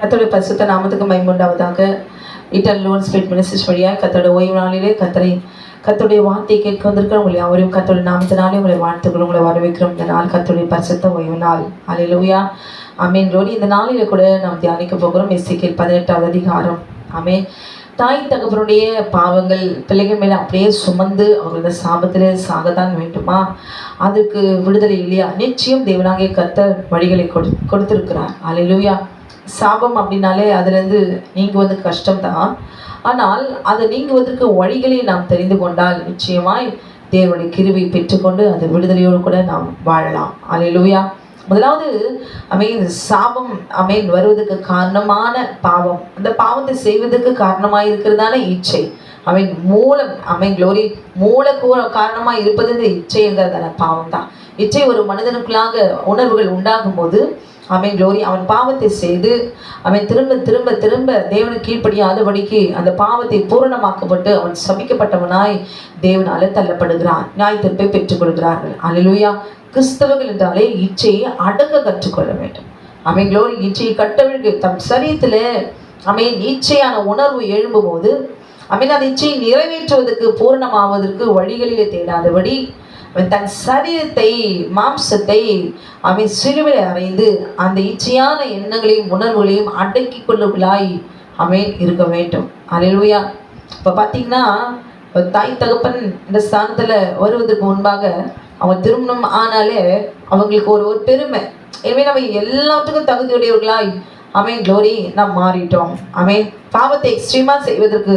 கத்தோடைய பரிசுத்த நாமத்துக்கு மைமுண்டாவதாக இட்டல் லோன் ஸ்பீட் மினிஸ்டர்ஸ் வழியாக கத்தோட ஓய்வு நாளிலே கத்தரை கத்தோடைய வார்த்தையை கேட்க வந்திருக்கிற உங்களை அவரையும் கத்தோட நாமத்தினாலே உங்களை வாழ்த்துக்கிறோம் உங்களை வரவேற்கிறோம். இந்த நாள் கத்தோடைய பரிசுத்த ஓய்வு நாள். அலையிலூயா அமீன் ரோடி இந்த நாளில கூட நாம் தியானிக்க போகிறோம். எஸ்சிக்கேல் பதினெட்டாவது அதிகாரம். ஆமே தாய் தகப்பனுடைய பாவங்கள் பிள்ளைகள் மேலே அப்படியே சுமந்து அவர்களோட சாபத்திலே சாகத்தான் வேண்டுமா? அதுக்கு விடுதலை இல்லையா? நிச்சயம் தேவனாகிய கத்த வழிகளை கொடு கொடுத்திருக்கிறார். அலையிலூயா சாபம் அப்படின்னாலே அதுலேருந்து நீங்குவது கஷ்டம்தான். ஆனால் அதை நீங்குவதற்கு வழிகளை நாம் தெரிந்து கொண்டால் நிச்சயமாய் தேவனுடைய கிருவை பெற்றுக்கொண்டு அந்த விடுதலையோடு கூட நாம் வாழலாம். அலையிலூயா முதலாவது அமீன் சாபம் அமீன் வருவதற்கு காரணமான பாவம். அந்த பாவத்தை செய்வதற்கு காரணமாக இருக்கிறதான இச்சை. அவன் மூலம் அவன் க்ளோரி மூல காரணமாக இருப்பது இந்த இச்சைங்கிறதான பாவம் தான் இச்சை ஒரு மனிதனுக்குள்ளாக உணர்வுகள் உண்டாகும் போது அவன் க்ளோரி அவன் பாவத்தை செய்து அவன் திரும்ப திரும்ப திரும்ப தேவனை கீழ்ப்படியாதபடிக்கு அந்த பாவத்தை பூரணமாக்கப்பட்டு அவன் சபிக்கப்பட்டவனாய் தேவனால தள்ளப்படுகிறான் நியாய திருப்பை பெற்றுக்கொள்கிறார்கள் அலிலுயா கிறிஸ்தவர்கள் என்றாலே இச்சையை அடக்க கற்றுக்கொள்ள வேண்டும். அவன் க்ளோரி இச்சையை கட்டவிழ்கு தம் சரீரத்தில் அவன் இச்சையான உணர்வு எழும்பும்போது அவன் அந்த இச்சையை நிறைவேற்றுவதற்கு பூரணமாவதற்கு வழிகளிலே தேடாதபடி அவன் தன் சரீரத்தை மாம்சத்தை அவன் சிலுவை அறைந்து அந்த இச்சையான எண்ணங்களையும் உணர்வுகளையும் அடக்கி கொள்ளுகளாய் அவன் இருக்க வேண்டும். அலையிலுயா இப்போ பார்த்தீங்கன்னா தாய் தகப்பன் இந்த ஸ்தானத்தில் வருவதற்கு முன்பாக அவன் திருமணம் ஆனாலே அவங்களுக்கு ஒரு ஒரு பெருமை. எனவே நம்ம எல்லாத்துக்கும் தகுதியுடையவர்களாய் அமேன் க்ளோரி நாம் மாறிட்டோம். அமேன் பாவத்தை எக்ஸ்ட்ரீமாக செய்வதற்கு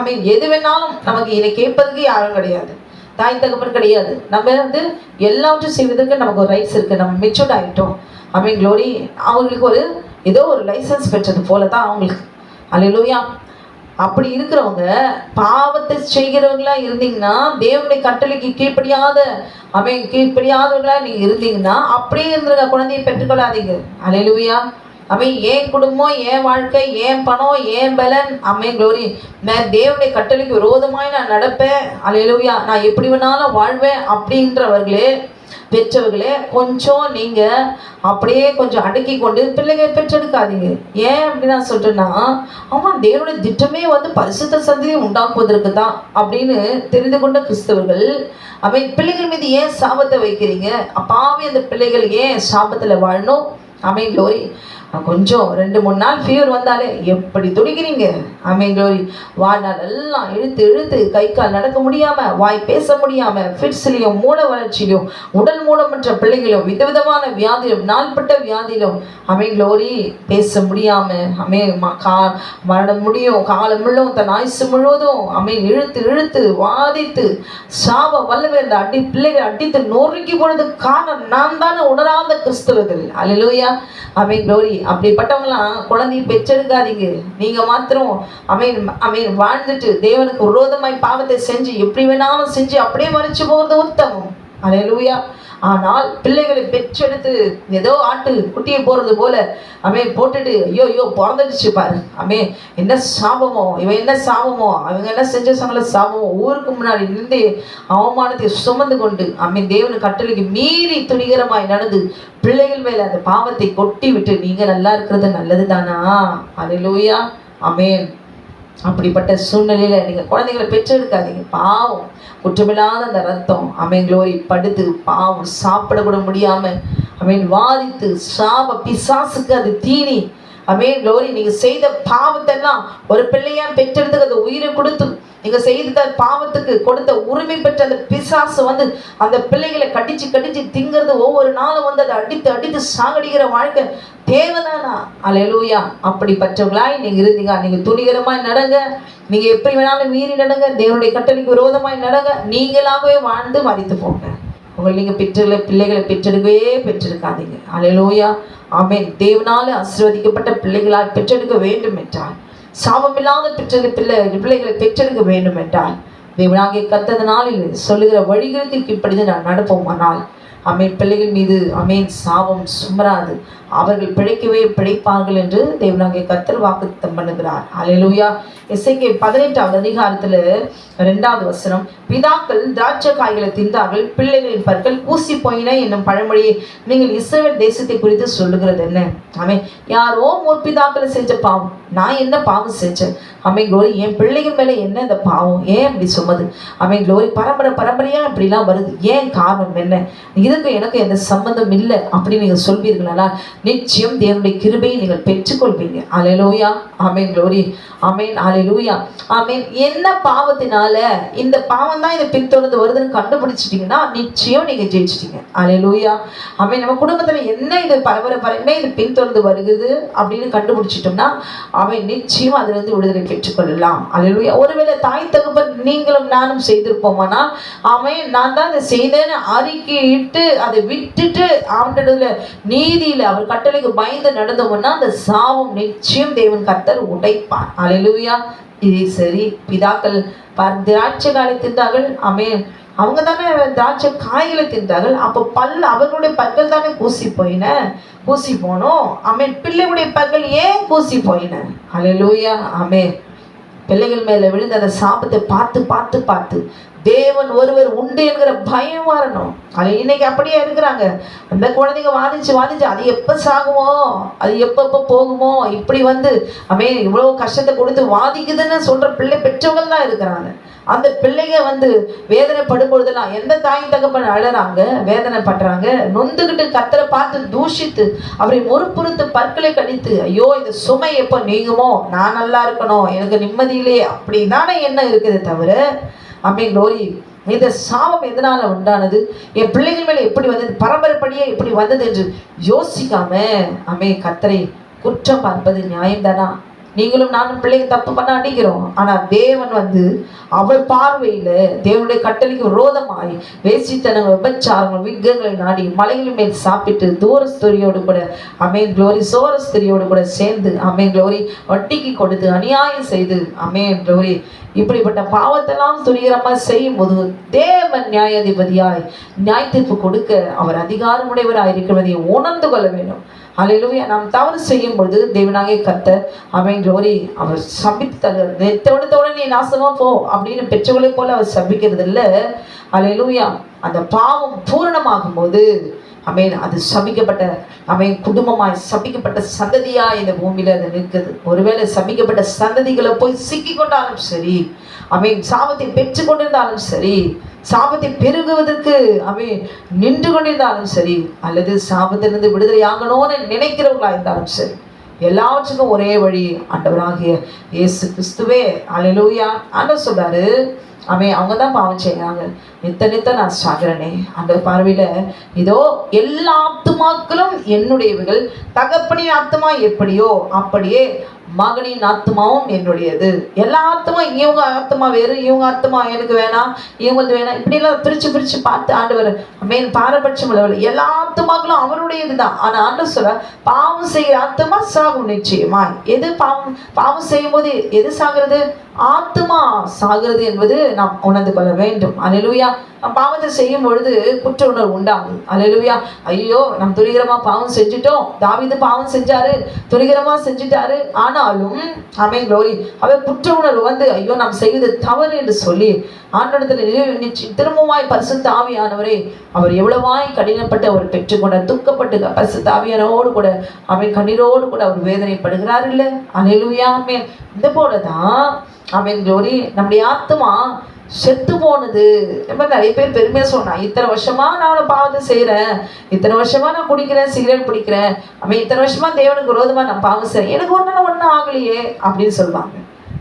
அமேன் எது வேணாலும் நமக்கு இதை கேட்பதற்கு யாரும் கிடையாது. தாய் தகப்பன் கிடையாது. நம்ம வந்து எல்லாவற்றையும் செய்வதற்கு நமக்கு ஒரு ரைட்ஸ் இருக்குது நம்ம மெச்சூர்ட் ஆகிட்டோம் அமீன் க்ளோரி அவங்களுக்கு ஒரு ஏதோ ஒரு லைசன்ஸ் பெற்றது போல தான் அவங்களுக்கு. அலையிலோயா அப்படி இருக்கிறவங்க பாவத்தை செய்கிறவங்களா இருந்தீங்கன்னா தேவனுடைய கட்டளைக்கு கீழ்ப்படியாத அவன் கீழ்ப்படியாதவங்களா நீங்கள் இருந்தீங்கன்னா அப்படியே இருந்துருங்க. குழந்தையை பெற்றுக்கொள்ளாதீங்க. அலையிலுவியா அவன் ஏன் குடும்பம் ஏன் வாழ்க்கை ஏன் பணம் ஏன் பலன்? அம்மே க்ளோரி நான் தேவனுடைய கட்டளைக்கு விரோதமாய் நான் நடப்பேன். அலையிலுவியா நான் எப்படி வேணாலும் வாழ்வேன் அப்படின்றவர்களே பெற்றவர்களே கொஞ்சம் நீங்கள் அப்படியே கொஞ்சம் அடக்கி கொண்டு பிள்ளைங்க பெற்றெடுக்காதீங்க. ஏன் அப்படி நான் சொல்கிறேன்னா அவன் தேவனுடைய திட்டமே வந்து பரிசுத்த சந்ததியை உண்டாக்குவதற்கு தான் அப்படின்னு தெரிந்து கொண்ட கிறிஸ்தவர்கள் அவன் பிள்ளைகள் மீது ஏன் சாபத்தை வைக்கிறீங்க? அப்பாவே அந்த பிள்ளைகள் ஏன் சாபத்தில் வாழணும்? அமைந்தோரி கொஞ்சம் ரெண்டு மூணு நாள் ஃபீவர் வந்தாலே எப்படி துடிக்கிறீங்க? அமை க்ளோரி வாழ்நாள் எல்லாம் இழுத்து இழுத்து கை கால் நடக்க முடியாமல் வாய் பேச முடியாமல் ஃபிட்ஸ்லேயும் மூல வளர்ச்சியிலும் உடல் மூலமற்ற பிள்ளைகளும் விதவிதமான வியாதியிலும் நாள்பட்ட வியாதியிலும் அமை க்ளோரி பேச முடியாமல் அமே கா மரணம் முடியும் காலம் முழுவதும் தன் ஆயுசு முழுவதும் அமை இழுத்து இழுத்து வாதித்து சாப வல்லவே அந்த அடி பிள்ளைகள் அடித்து நொறுக்கி போனதுக்கு காரணம் நான் தானே உணராத கிறிஸ்தவர்கள். அலையிலோயா அமை க்ளோரி அப்படிப்பட்டவங்களாம் குழந்தையை பெற்றெடுக்காதீங்க. நீங்க மாத்திரம் அமீன் அமீன் வாழ்ந்துட்டு தேவனுக்கு விரோதமாய் பாவத்தை செஞ்சு எப்படி வேணாலும் செஞ்சு அப்படியே மறைச்சு போகிறது உத்தமம். அலையலூயா. ஆனால் பிள்ளைகளை பெற்றெடுத்து ஏதோ ஆட்டு குட்டியை போகிறது போல அமே போட்டுட்டு ஐயோ ஐயோ பிறந்துடுச்சு பாரு. அமே என்ன சாபமோ? இவன் என்ன சாபமோ? அவங்க என்ன செஞ்ச சங்கல சாபமோ? ஊருக்கு முன்னாடி நின்று அவமானத்தை சுமந்து கொண்டு அமே தேவனு கட்டளைக்கு மீறி துணிகரமாய் நடந்து பிள்ளைகள் மேலே அந்த பாவத்தை கொட்டி விட்டு நீங்கள் நல்லா இருக்கிறது நல்லது தானா அலையிலூயா. அமேன். அப்படிப்பட்ட சூழ்நிலையில் நீங்கள் குழந்தைகளை பெற்றெடுக்காதீங்க. பாவம். குற்றமில்லாத அந்த ரத்தம் அமேன் க்ளோரி படுத்து பாவம். சாப்பிடக்கூட முடியாமல் அமேன் வாதித்து சாப பிசாசுக்கு அது தீனி. அமே க்ளோரி நீங்கள் செய்த பாவத்தெல்லாம் ஒரு பிள்ளையா பெற்றெடுத்து அந்த உயிரை கொடுத்து நீங்கள் செய்த பாவத்துக்கு கொடுத்த உரிமை பெற்ற அந்த பிசாசு வந்து அந்த பிள்ளைகளை கடிச்சு கடிச்சு திங்கிறது ஒவ்வொரு நாளும் வந்து அதை அடித்து அடித்து சாகடிக்கிற வாழ்க்கை தேவைதானா? அலையலூயா அப்படிப்பட்டவங்களாய் நீங்கள் இருந்தீங்க. நீங்கள் துணிகரமாய் நடங்க. நீங்கள் எப்படி வேணாலும் மீறி நடங்க. தேவனுடைய கட்டளைக்கு விரோதமாய் நடங்க. நீங்களாகவே வாழ்ந்து மறித்து போங்க. உங்களை நீங்கள் பெற்றுகளை பிள்ளைகளை பெற்றெடுக்கவே பெற்றெடுக்காதீங்க அலையலோயா ஆமேன் தேவனால ஆசீர்வதிக்கப்பட்ட பிள்ளைகளால் பெற்றெடுக்க வேண்டும் என்றால் சாபமில்லாத பெற்ற பிள்ளை பிள்ளைகளை பெற்றெடுக்க வேண்டும் என்றால் தேவனாகிய கத்தது நாளில் சொல்லுகிற வழிகளுக்கு இப்படிதான் நான் நடப்போமானால் அமேன் பிள்ளைகள் மீது அமேன் சாபம் சுமராது. அவர்கள் பிழைக்கவே பிழைப்பார்கள் என்று தேவனாகிய கத்தர் வாக்குத்தம் பண்ணுகிறார். அலையலூயா இசைக்கு பதினெட்டாவது அதிகாரத்துல ரெண்டாவது வசனம். பிதாக்கள் திராட்சை காய்களை தின்றார்கள் பிள்ளைகளின் பற்கள் பூசி போயின என்னும் பழமொழியை நீங்கள் இஸ்ரேல் தேசத்தை குறித்து சொல்லுகிறது என்ன? ஆமே யாரோ முற்பிதாக்களை செஞ்ச பாவம். நான் என்ன பாவம் செஞ்சேன்? அமை குளோரி என் பிள்ளைகள் மேலே என்ன இந்த பாவம்? ஏன் அப்படி சுமது அமை குளோரி பரம்பரை பரம்பரையாக இப்படிலாம் வருது? ஏன் காரணம் என்ன? இதுக்கு எனக்கு எந்த சம்மந்தம் இல்லை அப்படின்னு நீங்கள் சொல்வீர்களா நிச்சயம் தேவனுடைய கிருபையை நீங்கள் பெற்றுக்கொள்வீங்க. அலையலூயா ஆமேன் க்ளோரி ஆமேன் அலையலூயா ஆமேன் என்ன பாவத்தினால இந்த பாவம் தான் இதை பின்தொடர்ந்து வருதுன்னு கண்டுபிடிச்சிட்டிங்கன்னா நிச்சயம் நீங்கள் ஜெயிச்சிட்டீங்க. அலையலூயா ஆமேன் நம்ம குடும்பத்தில் என்ன இது பரம்பரை பரமே இது பின்தொடர்ந்து வருகிறது அப்படின்னு கண்டுபிடிச்சிட்டோம்னா அவன் நிச்சயம் அதிலிருந்து விடுதலை பெற்றுக்கொள்ளலாம். அல்லேலூயா ஒருவேளை தாய் தகப்பன் நீங்களும் நானும் செய்திருப்போமானா அவன் நான் தான் இதை செய்தேன்னு அறிக்கையிட்டு அதை விட்டுட்டு அவனிடத்துல நீதியில அவர் கட்டளைக்கு பயந்து நடந்தோம்னா அந்த சாபம் நிச்சயம் தேவன் கர்த்தர் உடைப்பார். அல்லேலூயா இதே சரி. பிதாக்கள் ப திராட்சை காலை தின்றார்கள். அமே அவங்க தானே திராட்சை காய்களை தின்றார்கள். அப்போ பல் அவர்களுடைய பற்கள் தானே கூசி போயின? கூசி போனோம். அமேன் பிள்ளைகளுடைய பற்கள் ஏன் கூசி போயின? அல்லேலூயா அமே பிள்ளைகள் மேலே விழுந்த அந்த சாபத்தை பார்த்து பார்த்து பார்த்து தேவன் ஒருவர் உண்டு என்கிற பயம் வரணும். அது இன்னைக்கு அப்படியே இருக்கிறாங்க. அந்த குழந்தைங்க வாதிச்சு வாதிச்சு அது எப்போ சாகுமோ? அது எப்போ எப்போ போகுமோ? இப்படி வந்து அமே இவ்வளோ கஷ்டத்தை கொடுத்து வாதிக்குதுன்னு சொல்கிற பிள்ளை பெற்றவங்க தான் இருக்கிறாங்க. அந்த பிள்ளைங்க வந்து வேதனை படும்பொழுதெல்லாம் எந்த தாய் தகப்பன் அழறாங்க? வேதனை பண்றாங்க நொந்துக்கிட்டு கத்தரை பார்த்து தூஷித்து அவரை முறுப்புறுத்து பற்களை கடித்து ஐயோ இந்த சுமை எப்போ நீங்குமோ? நான் நல்லா இருக்கணும். எனக்கு நிம்மதியிலே. அப்படி தானே என்ன இருக்குது தவிர அம்மே க்ளோரி இந்த சாபம் எதனால உண்டானது? என் பிள்ளைகள் மேலே எப்படி வந்தது? பரம்பரைப்படியே எப்படி வந்தது என்று யோசிக்காம அமே கத்தரை குற்றம் பார்ப்பது நியாயம்தானா? நீங்களும் நானும் பிள்ளைங்க தப்பு பண்ண அடிக்கிறோம். ஆனால் தேவன் வந்து அவள் பார்வையில் தேவனுடைய கட்டளைக்கு விரோதமாய் வேசித்தனங்கள் விபச்சாரங்கள் விக்கங்களை நாடி மலைகளின் மேல் சாப்பிட்டு தூரஸ்துரியோடு கூட அமேன் க்ளோரி சோரஸ்துரியோடு கூட சேர்ந்து அமேன் க்ளோரி வட்டிக்கு கொடுத்து அநியாயம் செய்து அமேன் க்ளோரி இப்படிப்பட்ட பாவத்தெல்லாம் துணிகரமா செய்யும் போது தேவன் நியாயாதிபதியாய் நியாய தீர்ப்பு கொடுக்க அவர் அதிகாரமுடையவராக இருக்கிறதை உணர்ந்து கொள்ள வேண்டும். அலையிலுயா நாம் தவறு செய்யும் பொழுது தேவனாகிய கத்த அவன் ஜோரி அவர் சபித்து தருகிறார் நெத்தோடத்தோட நீ நாசமா போ அப்படின்னு பெற்றவர்களை போல அவர் சபிக்கிறது இல்லை அலையிலுயா அந்த பாவம் பூரணமாகும் போது அமேன் அது சபிக்கப்பட்ட அவன் குடும்பமாய் சபிக்கப்பட்ட சந்ததியா இந்த பூமியில அது நிற்குது. ஒருவேளை சபிக்கப்பட்ட சந்ததிகளை போய் சிக்கி கொண்டாலும் சரி அமையன் சாபத்தை பெற்று கொண்டிருந்தாலும் சரி சாபத்தை பெருகுவதற்கு அவன் நின்று கொண்டிருந்தாலும் சரி அல்லது சாபத்திலிருந்து விடுதலை ஆகணும்னு நினைக்கிறவங்களா இருந்தாலும் சரி எல்லாவற்றுக்கும் ஒரே வழி ஆண்டவராகிய இயேசு கிறிஸ்துவே. அலையிலூயா ஆண்டவர் சொல்றாரு அவன் அவங்க தான் பாவம் செய்கிறாங்க நித்த நித்த நான் சாகிறனே. அந்த பார்வையில் இதோ எல்லா ஆத்துமாக்களும் என்னுடையவர்கள் தகப்பனின் ஆத்துமா எப்படியோ அப்படியே மகனின் ஆத்மாவும் என்னுடையது. எல்லா ஆத்மா இவங்க ஆத்மா வேறு இவங்க ஆத்மா எனக்கு வேணாம் இவங்களுக்கு வேணாம். இப்படிலாம் பிரித்து பிரித்து பார்த்து ஆண்டவர் மேல் பாரபட்சம் உள்ளவர். எல்லா ஆத்மாக்களும் அவருடையது தான் ஆனால் ஆண்டு சொல்ல பாவம் செய்கிற ஆத்மா சாகும் நிச்சயமா எது பாவம் பாவம் செய்யும் போது எது சாகிறது? ஆத்மா சாகிறது என்பது நாம் உணர்ந்து கொள்ள வேண்டும். அலையிலுயா. பாவத்தை செய்யும் பொழுது குற்ற உணர்வு உண்டாகும். அலையிலுயா. ஐயோ நம் துரிகரமா பாவம் செஞ்சுட்டோம். தாவிது பாவம் செஞ்சாரு. துரிகரமா செஞ்சுட்டாரு. ஆனாலும் அமே க்ளோரி. அவர் குற்ற உணர்வு வந்து ஐயோ நாம் செய்வது தவறு என்று சொல்லி ஆண்டத்தில் திரும்பமாய் பரிசு தாவியானவரே அவர் எவ்வளவாய் கடினப்பட்டு அவர் பெற்றுக்கொண்ட துக்கப்பட்டு பசு ஆவியானோடு கூட அவன் கண்ணீரோடு கூட அவர் வேதனைப்படுகிறார் இல்லை அலையிலுயா அமேன் இந்த போலதான் அவன் க்ளோரி நம்முடைய ஆத்மா செத்து போனது. ரொம்ப நிறைய பேர் பெருமையா சொன்னான் இத்தனை வருஷமா நான் பாவத்தை செய்கிறேன் இத்தனை வருஷமா நான் குடிக்கிறேன் சிகரெட் பிடிக்கிறேன். அவன் இத்தனை வருஷமா தேவனுக்கு விரோதமா நான் பாவம் செய்யறேன் எனக்கு ஒன்றும் ஒன்றும் ஆகலையே அப்படின்னு சொல்லுவாங்க.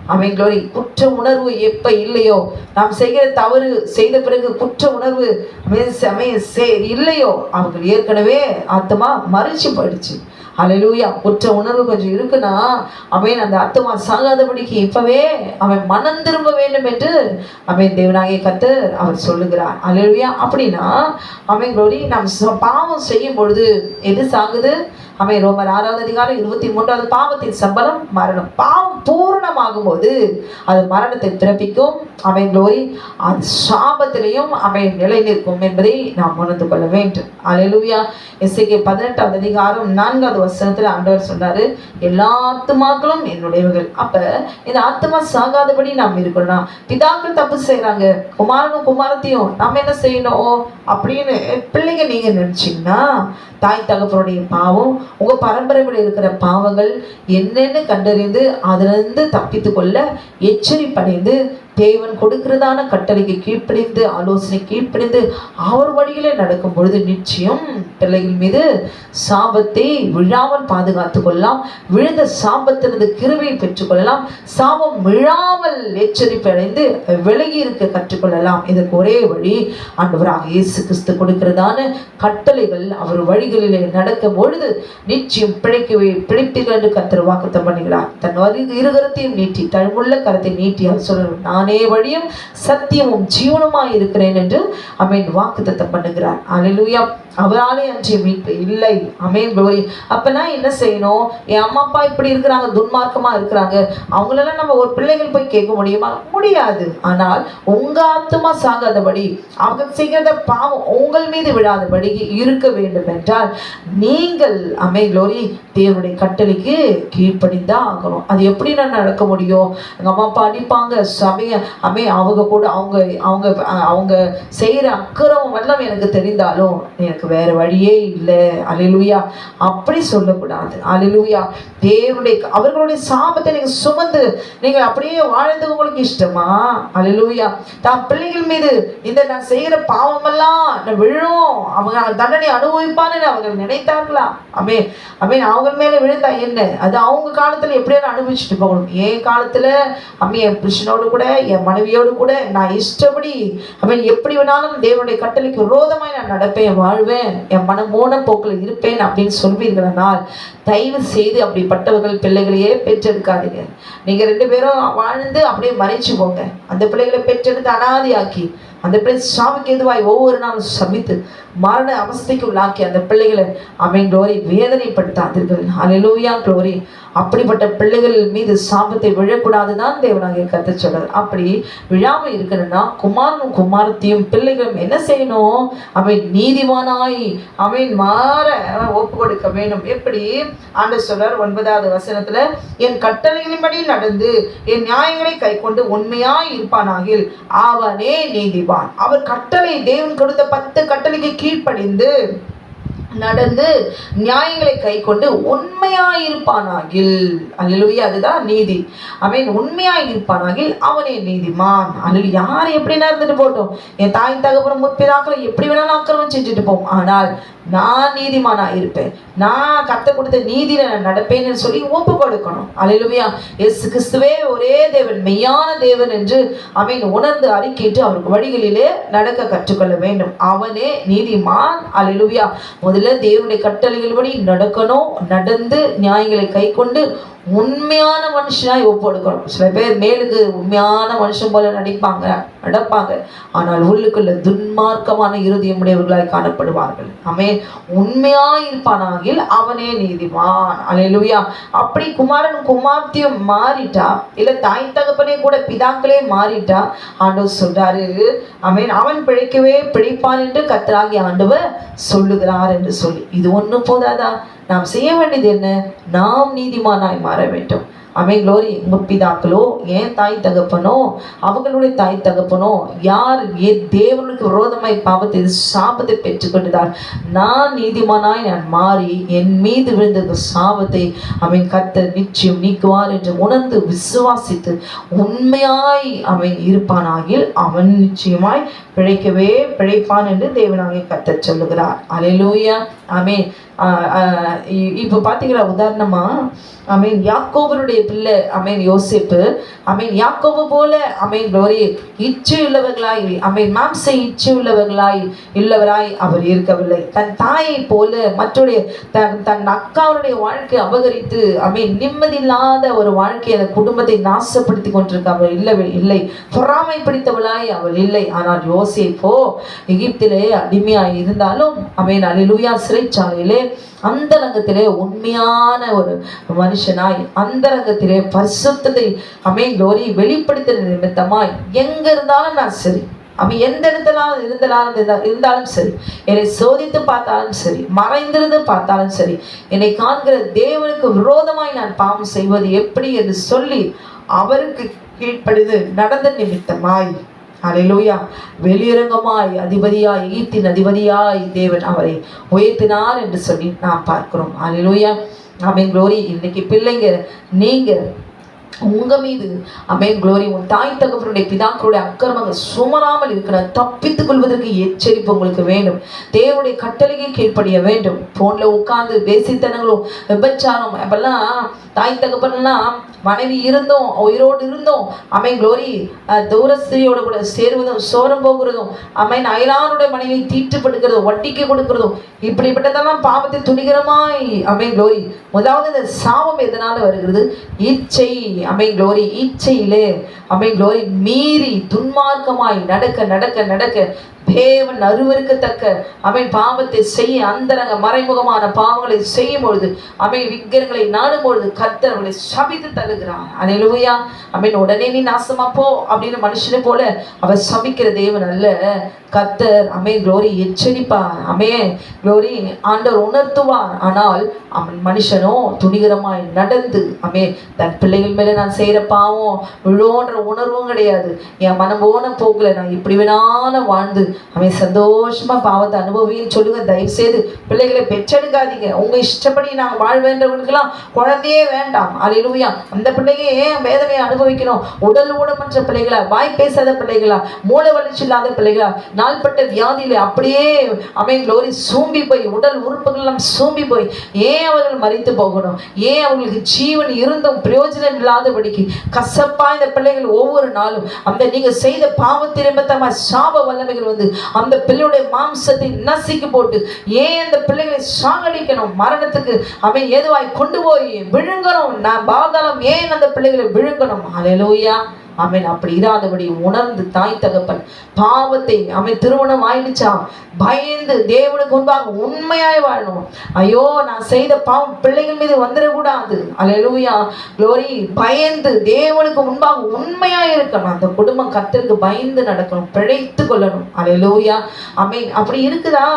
அவன் குற்ற உணர்வு எப்போ இல்லையோ? நாம் செய்கிற தவறு செய்த பிறகு குற்ற உணர்வு சமய சே இல்லையோ? அவங்க ஏற்கனவே ஆத்மா மறைச்சு போயிடுச்சு. அலையிலூயா குற்ற உணர்வு கொஞ்சம் இருக்குன்னா அவன் அந்த அத்துமா சாகாதபடிக்கு இப்பவே அவன் மனம் திரும்ப வேண்டும் என்று அவன் தேவனாகிய கத்து அவர் சொல்லுகிறார். அலையிலூயா அப்படின்னா அவங்களோடய நாம் ச- பாவம் செய்யும் பொழுது எது சாகுது? அவன் ரோமர் ஆறாவது அதிகாரம் இருபத்தி மூன்றாவது பாவத்தின் சம்பளம் மரணம். பாவம் பூரணமாகும் போது அது மரணத்தை பிறப்பிக்கும். அவன் நோய் அது சாபத்திலையும் அவன் நிலை நிற்கும் என்பதை நாம் உணர்ந்து கொள்ள வேண்டும். அலையலுயா எஸ்ஐகே பதினெட்டாவது அதிகாரம் நான்காவது வசனத்தில் ஆண்டவர் சொன்னாரு எல்லா ஆத்துமாக்களும் என்னுடையவர்கள் அப்ப இந்த ஆத்மா சாகாதபடி நாம் இருக்கணும் பிதாக்கள் தப்பு செய்கிறாங்க குமாரனும் குமாரத்தையும் நம்ம என்ன செய்யணும்? அப்படின்னு பிள்ளைங்க நீங்க நினைச்சீங்கன்னா தாய் தகப்பனுடைய பாவம் உங்கள் பரம்பரையில் இருக்கிற பாவங்கள் என்னென்னு கண்டறிந்து அதிலிருந்து தப்பித்து கொள்ள எச்சரிப்படைந்து தேவன் கொடுக்கிறதான கட்டளைக்கு கீழ்ப்படிந்து ஆலோசனை கீழ்ப்படிந்து அவர் வழியிலே நடக்கும் பொழுது நிச்சயம் பிள்ளைகள் மீது சாபத்தை விழாமல் பாதுகாத்து கொள்ளலாம். விழுந்த சாபத்திலிருந்து கிருவை பெற்றுக்கொள்ளலாம் சாபம் விழாமல் எச்சரிப்படைந்து விலகி இருக்க கற்றுக்கொள்ளலாம். இதற்கு ஒரே வழி ஆண்டவராக இயேசு கிறிஸ்து கொடுக்கிறதான கட்டளைகள் அவர் வழிகளிலே நடக்கும் பொழுது நிச்சயம் பிழைக்கவே பிழைப்பீர்கள் என்று கத்திர வாக்குத்தம் பண்ணுகிறார். தன் வரி இருகரத்தையும் நீட்டி தழுமுள்ள கரத்தை நீட்டி அவர் சொல்றார் நானே வழியும் சத்தியமும் ஜீவனமாக இருக்கிறேன் என்று அமேன் வாக்குத்தத்தம் பண்ணுகிறார். அல்லேலூயா அவராலே அன்றைய மீட்பு இல்லை. அமேன் குளோரி அப்பனா என்ன செய்யணும்? என் அம்மா அப்பா இப்படி இருக்கிறாங்க துன்மார்க்கமாக இருக்கிறாங்க. அவங்களெல்லாம் நம்ம ஒரு பிள்ளைகள் போய் கேட்க முடியுமா? முடியாது. ஆனால் உங்க ஆத்துமா சாகாதபடி அவங்க செய்கிறத பாவம் உங்கள் மீது விழாதபடி இருக்க வேண்டும் என்றால் நீங்கள் அமே குளோரி தேவனுடைய கட்டளைக்கு கீழ்ப்படிந்தான் ஆகணும். அது எப்படி நான் நடக்க முடியும்? எங்கள் அம்மா அப்பா அடிப்பாங்க சமய அமே அவங்க கூட அவங்க அவங்க அவங்க செய்கிற அக்கறம் எல்லாம் எனக்கு தெரிந்தாலும் எனக்கு வேறு வழியே இல்லை. அலிலுயா அப்படி சொல்லக்கூடாது. அலிலுயா தேவனுடைய அவர்களுடைய சாபத்தை நீங்கள் சுமந்து நீங்கள் அப்படியே வாழ்ந்து உங்களுக்கு இஷ்டமா? அலிலுயா தான் பிள்ளைகள் மீது இந்த நான் செய்கிற பாவமெல்லாம் நான் விழும். அவங்க தண்டனை அனுபவிப்பான்னு அவர்கள் நினைத்தார்களா? அமே அமே அவங்க மேலே விழுந்தா என்ன? அது அவங்க காலத்தில் எப்படியாவது அனுபவிச்சுட்டு போகணும். என் காலத்தில் அம்மே என் புருஷனோடு கூட என் மனைவியோடு கூட நான் இஷ்டப்படி அவன் எப்படி வேணாலும் தேவனுடைய கட்டளைக்கு விரோதமாய் நான் நடப்பேன் வாழ்வேன் என் மனம் மோன போக்கில் இருப்பேன் அப்படின்னு சொல்வீர்களானால் தயவு செய்து அப்படிப்பட்டவர்கள் பிள்ளைகளையே பெற்றெடுக்காதீங்க. நீங்க ரெண்டு பேரும் வாழ்ந்து அப்படியே மறைச்சு போங்க. அந்த பிள்ளைகளை பெற்றெடுத்து அனாதையாக்கி அந்த பிள்ளை சாமிக்கு எதுவாய் ஒவ்வொரு நாளும் சபித்து மரண அவஸ்தைக்கு உள்ளாக்கி அந்த பிள்ளைகளை அவன் குளோரி வேதனைப்படுத்தாதீர்கள் அலையிலூயா குளோரி அப்படிப்பட்ட பிள்ளைகள் மீது சாபத்தை விழக்கூடாது தான் தேவனாக கத்த சொல்றார். அப்படி விழாம இருக்கணும்னா குமாரனும் குமாரத்தையும் பிள்ளைகளும் என்ன செய்யணும்? அவன் நீதிவானாய் அவன் மாற ஒப்பு கொடுக்க வேண்டும். எப்படி? ஆண்டு சொல்றார் ஒன்பதாவது வசனத்துல என் கட்டளைகளின்படி நடந்து என் நியாயங்களை கை கொண்டு உண்மையாய் இருப்பானாகில் அவனே நீதிவான் அவர் கட்டளை தேவன் கொடுத்த பத்து கட்டளைக்கு கீழ்ப்படிந்து நடந்து நியாயங்களை கை கொண்டு உண்மையாயிருப்பானாகில். அல்லேலூயா அதுதான் நீதி. அவன் உண்மையாயிருப்பானாகில் அவனே நீதிமான். அல்லது யார் எப்படின்னா இருந்துட்டு போட்டோம்? என் தாய் தகப்பனும் முற்பிதாக்களை எப்படி வேணாலும் அக்கிரமம் செஞ்சுட்டு போம். ஆனால் நான் நீதிமானா இருப்பேன். நான் கத்த கொடுத்த நீதியில நான் நடப்பேன்னு சொல்லி ஒப்பு கொடுக்கணும். அலையிலுமையா எஸ் கிறிஸ்துவே ஒரே தேவன் மெய்யான தேவன் என்று அவன் உணர்ந்து அறிக்கையிட்டு அவருக்கு வழிகளிலே நடக்க கற்றுக்கொள்ள வேண்டும். அவனே நீதிமான். அலையிலுவியா முதல்ல தேவனுடைய கட்டளைகள்படி நடக்கணும். நடந்து நியாயங்களை கை கொண்டு உண்மையான மனுஷனாய் ஒப்படுக்கணும். சில பேர் மேலுக்கு உண்மையான மனுஷன் போல நடிப்பாங்க நடப்பாங்க. ஆனால் உள்ளுக்குள்ள துன்மார்க்கமான இருதயம் உடையவர்களாய் காணப்படுவார்கள். அவன் உண்மையாய் இருப்பானாகில் அவனே நீதிமான். அலையலுயா அப்படி குமாரன் குமார்த்தியும் மாறிட்டா இல்ல தாய் தகப்பனே கூட பிதாக்களே மாறிட்டா ஆண்டவர் சொல்றாரு. அவன் அவன் பிழைக்கவே பிழைப்பான் என்று கத்தராகி ஆண்டவர் சொல்லுகிறார் என்று சொல்லி. இது ஒண்ணும் போதாதா? நாம் செய்ய வேண்டியது என்ன? நாம் நீதிமானாய் மாற வேண்டும். அவை க்ளோரி பிதாக்களோ ஏன் தாய் தகப்பனோ அவங்களுடைய தாய் தகப்பனோ யார் ஏ தேவனுக்கு விரோதமாய் பாவத்தை சாபத்தை பெற்றுக்கொண்டதால் நான் நீதிமானாய் நான் மாறி என் மீது விழுந்த சாபத்தை அவன் கத்த நிச்சயம் நீக்குவார் என்று உணர்ந்து விசுவாசித்து உண்மையாய் அவன் இருப்பானாகில் அவன் நிச்சயமாய் பிழைக்கவே பிழைப்பான் என்று தேவனாக கத்த சொல்லுகிறார். அலையிலூயா ஆமென் இப்போ பார்த்தீங்களா உதாரணமா மீன் யாக்கோபனுடைய பிள்ளை அமீன் யோசிப்பு ஐ மீன் யாக்கோபு போல அமீன் ஒரு இச்சை உள்ளவர்களாய் அமீன் மாம்ச இச்சை உள்ளவர்களாய் இல்லவராய் அவர் இருக்கவில்லை. தன் தாயை போல மற்றொடைய தன் தன் அக்காவுடைய வாழ்க்கை அபகரித்து அமீன் நிம்மதியில்லாத ஒரு வாழ்க்கை அந்த குடும்பத்தை நாசப்படுத்தி கொண்டிருக்க அவள் இல்லை இல்லை. பொறாமை பிடித்தவளாய் அவள் இல்லை. ஆனால் யோசிப்போ எகிப்திலே அடிமையாய் இருந்தாலும் அமீன் அலிலுயா சிறைச்சாலையிலே அந்தரங்கத்திலே உண்மையான ஒரு மனுஷனாய் அந்தரங்கத்திலே பரிசுத்தத்தை அமேன் லோரி வெளிப்படுத்த நிமித்தமாய் எங்க இருந்தாலும் நான் சரி. அவன் எந்த இடத்துல இருந்தாலும் இருந்தாலும் சரி. என்னை சோதித்து பார்த்தாலும் சரி மறைந்திருந்து பார்த்தாலும் சரி என்னை காண்கிற தேவனுக்கு விரோதமாய் நான் பாவம் செய்வது எப்படி என்று சொல்லி அவருக்கு கீழ்ப்படிது நடந்த நிமித்தமாய். அலையிலூயா வெளியரங்கமாய் அதிபதியாய் ஈத்தின் அதிபதியாய் தேவன் அவரை உயர்த்தினார் என்று சொல்லி நாம் பார்க்கிறோம். அலையிலூயா அமேன் க்ளோரி இன்னைக்கு பிள்ளைங்க நீங்க உங்க மீது அமே குளோரி உன் தாய் தகவனுடைய பிதாக்களுடைய அக்கிரமங்கள் சுமராமல் இருக்கிற தப்பித்துக் கொள்வதற்கு எச்சரிப்பு உங்களுக்கு வேண்டும். தேவனுடைய கட்டளைக்கு கீழ்ப்படிய வேண்டும். போன்ல உட்கார்ந்து பேசித்தனங்களும் விபச்சாரம் அப்பெல்லாம் தாய் தகப்பன்லாம் மனைவி இருந்தோம் உயிரோடு இருந்தோம். அமை க்ளோரி தூரஸ்திரியோட கூட சேருவதும் சோரம் போகிறதும் அமை அயலானுடைய மனைவி தீட்டுப்படுகிறதும் வட்டிக்கு கொடுக்கிறதும் இப்படிப்பட்டதெல்லாம் பாவத்தை துணிகரமாய் அமை க்ளோரி முதலாவது இந்த சாபம் எதனால வருகிறது? இச்சை அமை க்ளோரி இச்சையிலே அமை க்ளோரி மீறி துன்மார்க்கமாய் நடக்க நடக்க நடக்க தேவன் அருவருக்கத்தக்க அவன் பாவத்தை செய்ய அந்தரங்க மறைமுகமான பாவங்களை செய்யும் பொழுது அவன் விக்கிரங்களை நாடும் பொழுது கர்த்தர் அவளை சபித்து தருகிறான் அலையிலுவையா அவன் உடனே நீ நாசமா போ அப்படின்னு மனுஷனை போல அவர் சபிக்கிற தேவன் அல்ல. கர்த்தர் அமே க்ளோரி எச்சரிப்பார். அமே க்ளோரி ஆண்டவர் உணர்த்துவார். ஆனால் அவன் மனுஷனோ துணிகரமாய் நடந்து அமே தன் பிள்ளைகள் மேலே நான் செய்கிற பாவம் விழோன்ற உணர்வும் கிடையாது. என் மனம் போன போக்கில் நான் இப்படி வேணாலும் வாழ்ந்து அவன் சந்தோஷமா பாவத்தை அனுபவின்னு சொல்லுங்க தயவு செய்து பிள்ளைகளை பெற்றெடுக்காதீங்க. உங்க இஷ்டப்படி நாங்கள் வாழ்வேன்றவர்களுக்கெல்லாம் குழந்தையே வேண்டாம். அலையிலுயா அந்த பிள்ளைங்க ஏன் வேதனையை அனுபவிக்கணும்? உடல் ஊடமன்ற பிள்ளைகளா? வாய் பேசாத பிள்ளைகளா? மூளை வளர்ச்சி இல்லாத பிள்ளைகளா? நாள்பட்ட வியாதியில் அப்படியே அவன் க்ளோரி சூம்பி போய் உடல் உறுப்புகள்லாம் சூம்பி போய் ஏன் அவர்கள் மறித்து போகணும்? ஏன் அவங்களுக்கு ஜீவன் இருந்தும் பிரயோஜனம் இல்லாதபடிக்கு கசப்பா இந்த பிள்ளைகள் ஒவ்வொரு நாளும் அந்த நீங்க செய்த பாவத்தின் சாப வல்லமைகள் வந்து அந்த பிள்ளையுடைய மாம்சத்தை நசுக்கி போட்டு ஏன் அந்த பிள்ளைகளை சாகடிக்கணும்? மரணத்துக்கு அவன் ஏதுவாய் கொண்டு போய் விழுங்கணும்? நான் பாதாளம் ஏன் அந்த பிள்ளைகளை விழுங்கணும்? அலையலோயா அவன் அப்படி இராதபடி உணர்ந்து தாய் தகப்பன் பாவத்தை அவன் திருமணம் ஆயிடுச்சா? பயந்து தேவனுக்கு முன்பாக உண்மையாய் வாழணும். ஐயோ நான் செய்த பாவம் பிள்ளைகள் மீது வந்துடக்கூடாது. அலையலூயா குளோரி பயந்து தேவனுக்கு முன்பாக உண்மையாக இருக்கணும். அந்த குடும்பம் கத்திற்கு பயந்து நடக்கணும். பிழைத்து கொள்ளணும். அலையலூயா அமேன் அப்படி இருக்குதா?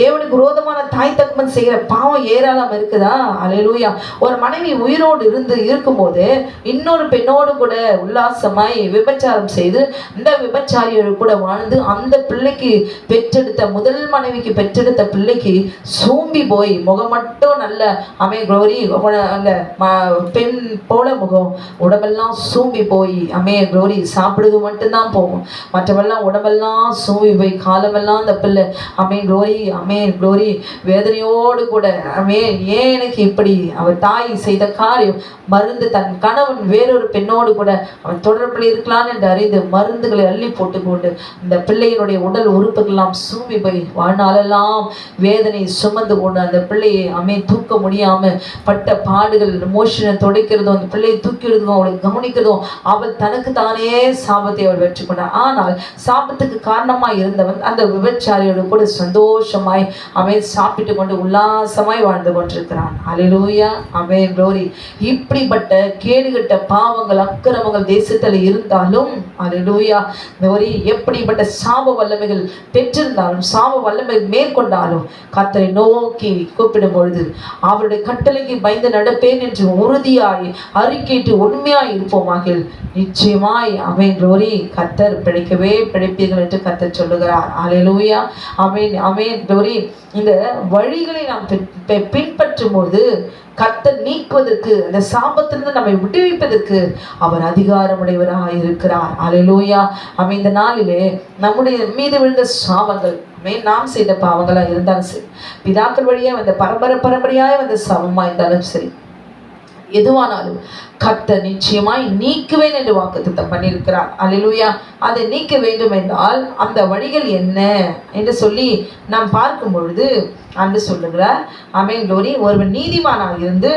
தேவனுக்கு விரோதமான தாய் தகப்பன் செய்கிற பாவம் ஏராளம் இருக்குதா? அலையலூயா ஒரு மனைவி உயிரோடு இருந்து இருக்கும்போது இன்னொரு பெண்ணோடு கூட உல்லாசம் உல்லாசமாய் விபச்சாரம் செய்து இந்த விபச்சாரியோடு கூட வாழ்ந்து அந்த பிள்ளைக்கு பெற்றெடுத்த முதல் மனைவிக்கு பெற்றெடுத்த பிள்ளைக்கு சூம்பி போய் முகம் மட்டும் நல்ல அமை குளோரி அந்த பெண் போல முகம் உடம்பெல்லாம் சூம்பி போய் அமே குளோரி சாப்பிடுறது மட்டும்தான் போகும். மற்றவெல்லாம் உடம்பெல்லாம் சூம்பி போய் காலமெல்லாம் அந்த பிள்ளை அமே குளோரி அமே குளோரி வேதனையோடு கூட அமே ஏன் எனக்கு இப்படி? அவர் தாய் செய்த காரியம் மருந்து தன் கணவன் வேறொரு பெண்ணோடு கூட அவன் தொடர்பில் இருக்கலாம் என்று அறிந்து மருந்துகளை அள்ளி போட்டுக்கொண்டு அந்த பிள்ளையினுடைய உடல் உறுப்புகள்லாம் சூமி போய் வாழ்நாளெல்லாம் வேதனை சுமந்து கொண்டு அந்த பிள்ளையை அமே தூக்க முடியாமல் பட்ட பாடுகள் மோஷனை துடைக்கிறதும் அந்த பிள்ளையை தூக்கிடுதும் அவளை கவனிக்கிறதும் அவள் தனக்கு தானே சாபத்தை அவள் வெற்றி கொண்டார் ஆனால் சாபத்துக்கு காரணமாக இருந்தவன் அந்த விபச்சாரியோடு கூட சந்தோஷமாய் அவன் சாப்பிட்டு கொண்டு உல்லாசமாய் வாழ்ந்து கொண்டிருக்கிறான். அலிலூயா அமேன் ரோரி இப்படிப்பட்ட கேடுகட்ட பாவங்கள் அக்கிரமங்கள் தேசத்தில் இருந்தாலும் அலுலூயா ஒரு எப்படிப்பட்ட சாப வல்லமைகள் பெற்றிருந்தாலும் சாப வல்லமை மேற்கொண்டாலும் கத்தரை நோக்கி கூப்பிடும் பொழுது அவருடைய கட்டளைக்கு பயந்து நடப்பேன் என்று உறுதியாய் அறிக்கையிட்டு உண்மையாய் இருப்போமாக நிச்சயமாய் அமேன். ரோரி கத்தர் பிழைக்கவே பிழைப்பீர்கள் என்று கத்தர் சொல்லுகிறார். அலையலூயா அமேன் அமேன் ரோரி இந்த வழிகளை நாம் பின்பற்றும் போது கர்த்தர் நீக்குவதற்கு அந்த சாபத்திலிருந்து நம்மை விடுவிப்பதற்கு அவர் அதிகாரமுடையவராக இருக்கிறார். அலையலூயா அமைந்த நாளிலே நம்முடைய மீது விழுந்த சாபங்கள் மே நாம் செய்த பாவங்களாக இருந்தாலும் சரி பிதாக்கள் வழியாக வந்த பரம்பரை பரம்பரையாக வந்த சமமாக இருந்தாலும் சரி எதுவானாலும் கத்த நிச்சயமாய் நீக்குவேன் என்று வாக்குத்தத்தம் பண்ணியிருக்கிறார். அல்லேலூயா. அதை நீக்க வேண்டும் என்றால் அந்த வழிகள் என்ன என்று சொல்லி நாம் பார்க்கும் பொழுது அன்று சொல்லுகிறார் அமேன் குளோரி ஒருவன் நீதிமானாக இருந்து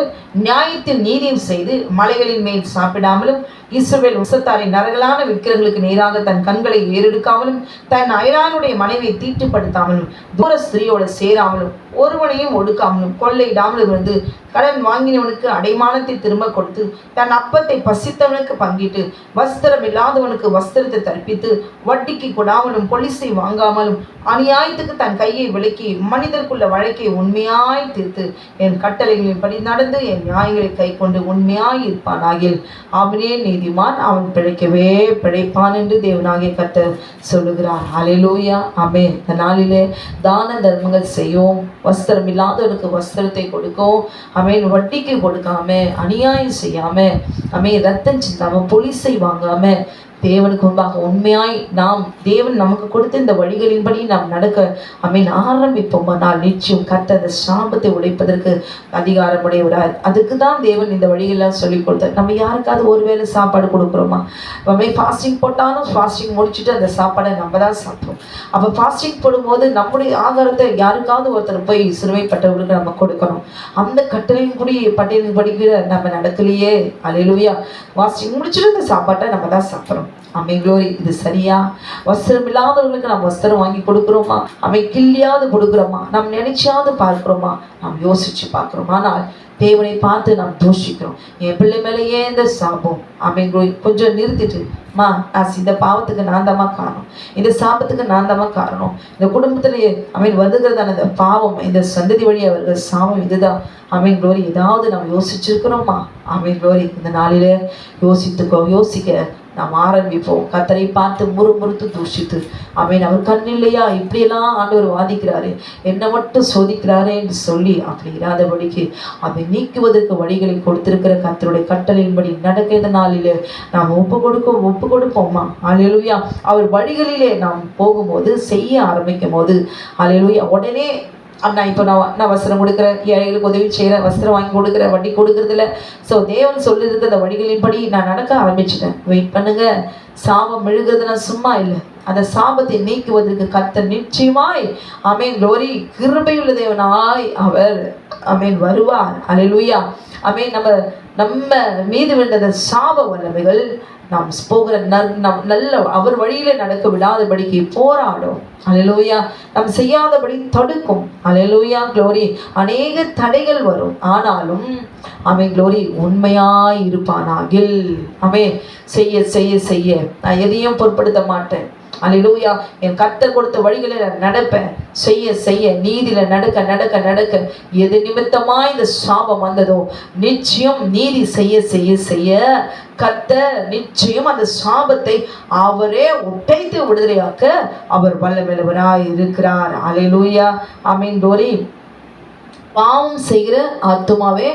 நியாயத்தில் நீதியும் செய்து மலைகளின் மேல் சாப்பிடாமலும் இஸ்ரவேல் உசத்தாரின் நரகலான விக்கிரங்களுக்கு நேராக தன் கண்களை ஏறெடுக்காமலும் தன் அயலானுடைய மனைவியை தீட்டுப்படுத்தாமலும் தூர ஸ்திரீயோட சேராமலும் ஒருவனையும் ஒடுக்காமலும் கொள்ளையிடாமல் இருந்து கடன் வாங்கினவனுக்கு அடைமானத்தை திரும்ப கொடுத்து தன் அப்பத்தை பசித்தவனுக்கு பங்கிட்டு வஸ்திரம் இல்லாதவனுக்கு வஸ்திரத்தை தற்பித்து வட்டிக்கு கொடாமலும் பொலிசை வாங்காமலும் அநியாயத்துக்கு தன் கையை விலக்கி மனிதருக்குள்ள வழக்கை உண்மையாய் தீர்த்து என் கட்டளைகளின்படி நடந்து என் நியாயங்களை கை கொண்டு உண்மையாய் இருப்பானாகில். அவனே நீதிமான் அவன் பிழைக்கவே பிழைப்பான் என்று தேவனாகிய கத்த சொல்லுகிறார். அலையிலூயா அமே இந்த நாளிலே தான தர்மங்கள் செய்யும் வஸ்திரம் இல்லாதவனுக்கு வஸ்திரத்தை கொடுக்கும். அவன் வட்டிக்கு கொடுக்காம அநியாயம் செய்யாம அமே ரத்தம் சிந்தாம பொலிசை வாங்காம தேவனுக்கு முன்பாக உண்மையாய் நாம் தேவன் நமக்கு கொடுத்த இந்த வழிகளின்படி நாம் நடக்க அமீன் ஆரம்பிப்போமானால் நிச்சயம் கர்த்தர் அந்த சாபத்தை உடைப்பதற்கு அதிகாரமுடையவரார் அதுக்கு தான் தேவன் இந்த வழியெல்லாம் சொல்லி கொடுத்தார். நம்ம யாருக்காவது ஒருவேளை சாப்பாடு கொடுக்குறோமா? நம்ம ஃபாஸ்டிங் போட்டாலும் ஃபாஸ்டிங் முடிச்சுட்டு அந்த சாப்பாடை நம்ம தான் சாப்பிட்றோம். அப்போ ஃபாஸ்டிங் போடும்போது நம்முடைய ஆகாரத்தை யாருக்காவது ஒருத்தர் போய் சிறுமைப்பட்டவர்களுக்கு நம்ம கொடுக்கணும். அந்த கட்டளையின் கூடி பட்டியலின் படிக்கிற நம்ம நடக்கலையே. அலையிலுயா ஃபாஸ்டிங் முடிச்சுட்டு அந்த சாப்பாட்டை நம்ம தான் சாப்பிட்றோம். அமை இது சரியா? வஸ்திரம் இல்லாதவர்களுக்கு நாம் வஸ்திரம் வாங்கி கொடுக்குறோமா? அமைக்கில்லையாவது கொடுக்குறோமா? நாம் நினைச்சாவது பார்க்குறோமா? நாம் யோசிச்சு பார்க்குறோம். ஆனால் தேவனை பார்த்து நாம் தோஷிக்கிறோம் என் பிள்ளை மேலே ஏன் இந்த சாபம்? அமை கொஞ்சம் நிறுத்திட்டு மா ஆஸ் இந்த பாவத்துக்கு நான் தாம்மா காரணம். இந்த சாபத்துக்கு நான் தாம்மா காரணம். இந்த குடும்பத்திலேயே அவன் வருகிறதான இந்த பாவம் இந்த சந்ததி வழி அவர்கள் சாபம் இதுதான். அமீன் குளோரி ஏதாவது நாம் யோசிச்சிருக்கிறோமா? அமீன் குளோரி இந்த நாளில் யோசித்துக்கோ யோசிக்க நாம் ஆரம்பிப்போம். கத்தரை பார்த்து முறுமுறுத்து தூஷித்து அவன் அவர் கண்ணில்லையா? இப்படியெல்லாம் ஆண்டவர் வாதிக்கிறாரு. என்னை மட்டும் சோதிக்கிறாரே என்று சொல்லி அப்படி இராதபடிக்கு அதை நீக்குவதற்கு வழிகளை கொடுத்திருக்கிற கத்தருடைய கட்டளையின்படி நடக்க இந்த நாளிலே நாம் ஒப்பு கொடுக்க ஒப்பு கொடுப்போம்மா அலையலுயா அவர் வழிகளிலே நாம் போகும்போது செய்ய ஆரம்பிக்கும் போது அலையலுயா உடனே அண்ணா இப்போ நான் நான் வஸ்திரம் கொடுக்குறேன் ஏழைகளுக்கு உதவி செய்கிறேன் வஸ்திரம் வாங்கி கொடுக்குறேன் வட்டி கொடுக்கறதில்ல. ஸோ தேவன் சொல்லியிருக்க அந்த வழிகளின்படி நான் நடக்க ஆரம்பிச்சிட்டேன். வெயிட் பண்ணுங்கள் சாபம் விழுகிறது நான் சும்மா இல்லை. அந்த சாபத்தை நீக்குவதற்கு கத்த நிச்சயமாய் அமேன் லோரி கிருபையுள்ள தேவனாய் அவர் அமேன் வருவார். அலையிலுயா அமேன் நம்ம நம்ம மீது விழுந்த சாப வல்லமைகள் நாம் போகிற நல் நம் நல்ல அவர் வழியில நடக்க விடாதபடிக்கு போராடும். அலையலூயா நாம் செய்யாதபடி தடுக்கும். அலையலூயா க்ளோரி அநேக தடைகள் வரும். ஆனாலும் அவை க்ளோரி உண்மையாய் இருப்பானாகில். அவே செய்ய செய்ய செய்ய. நான் எதையும் பொருட்படுத்த மாட்டேன். அலையிலூயா என் கத்த கொடுத்த வழிகளில் நான் நடப்பேன். செய்ய செய்ய நீதியில நடக்க நடக்க நடக்க. எது நிமித்தமா இந்த சாபம் வந்ததோ நிச்சயம் நீதி செய்ய செய்ய செய்ய கத்த நிச்சயம் அந்த சாபத்தை அவரே உடைத்து விடுதலையாக்க அவர் வல்லவல்லவராய் இருக்கிறார். அலையிலூயா அமீன் டோரி பாவம் செய்கிற ஆத்மாவே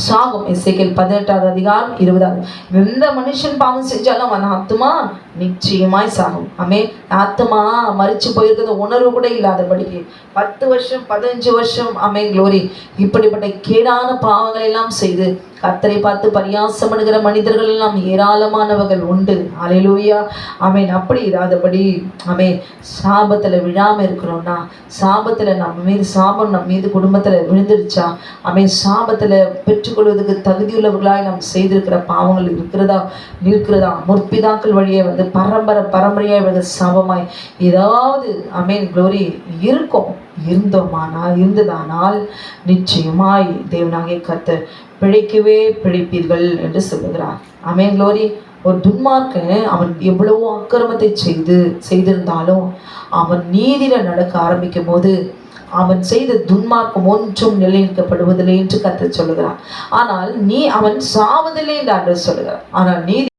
சாகும் இசைக்கல் பதினெட்டாவது அதிகாரம் இருபதாவது. எந்த மனுஷன் பாவம் செஞ்சாலும் அந்த ஆத்மா நிச்சயமாய் சாகும். ஆமே ஆத்மா மறிச்சு போயிருக்கிறது உணர்வு கூட இல்லாதபடிக்கு பத்து வருஷம் பதினஞ்சு வருஷம் அமே க்ளோரி இப்படிப்பட்ட கேடான பாவங்களை எல்லாம் செய்து கத்தரை பார்த்து பரியாசம் பண்ணுகிற மனிதர்கள் எல்லாம் ஏராளமானவர்கள் உண்டு. அலையிலூயா அமேன் அப்படி இராதபடி அமே சாபத்தில் விழாமல் இருக்கிறோம்னா சாபத்தில் நம்ம மீது சாபம் நம்ம மீது குடும்பத்தில் விழுந்துருச்சா அமே சாபத்தில் பெற்றுக்கொள்வதற்கு தகுதியுள்ளவர்களாய் நாம் செய்திருக்கிற பாவங்கள் இருக்கிறதா இருக்கிறதா முற்பிதாக்கள் வழியே வந்து பரம்பரை பரம்பரையாக வந்து சாபமாய் ஏதாவது அமீன் குளோரி இருக்கும். இருந்தோமானால் இருந்ததானால் நிச்சயமாய் தேவனாகிய கர்த்தர் பிழைக்கவே பிழைப்பீர்கள் என்று சொல்லுகிறார். அமேன் குளோரி ஒரு துன்மார்க்கன் அவன் எவ்வளவோ அக்கிரமத்தை செய்து செய்திருந்தாலும் அவன் நீதியில நடக்க ஆரம்பிக்கும் போது அவன் செய்த துன்மார்க்கம் ஒன்றும் நிலைநிற்கப்படுவதில்லை என்று கர்த்தர் சொல்லுகிறான் ஆனால் நீ அவன் சாவதில்லை என்று ஆண்டவர் ஆனால் நீதி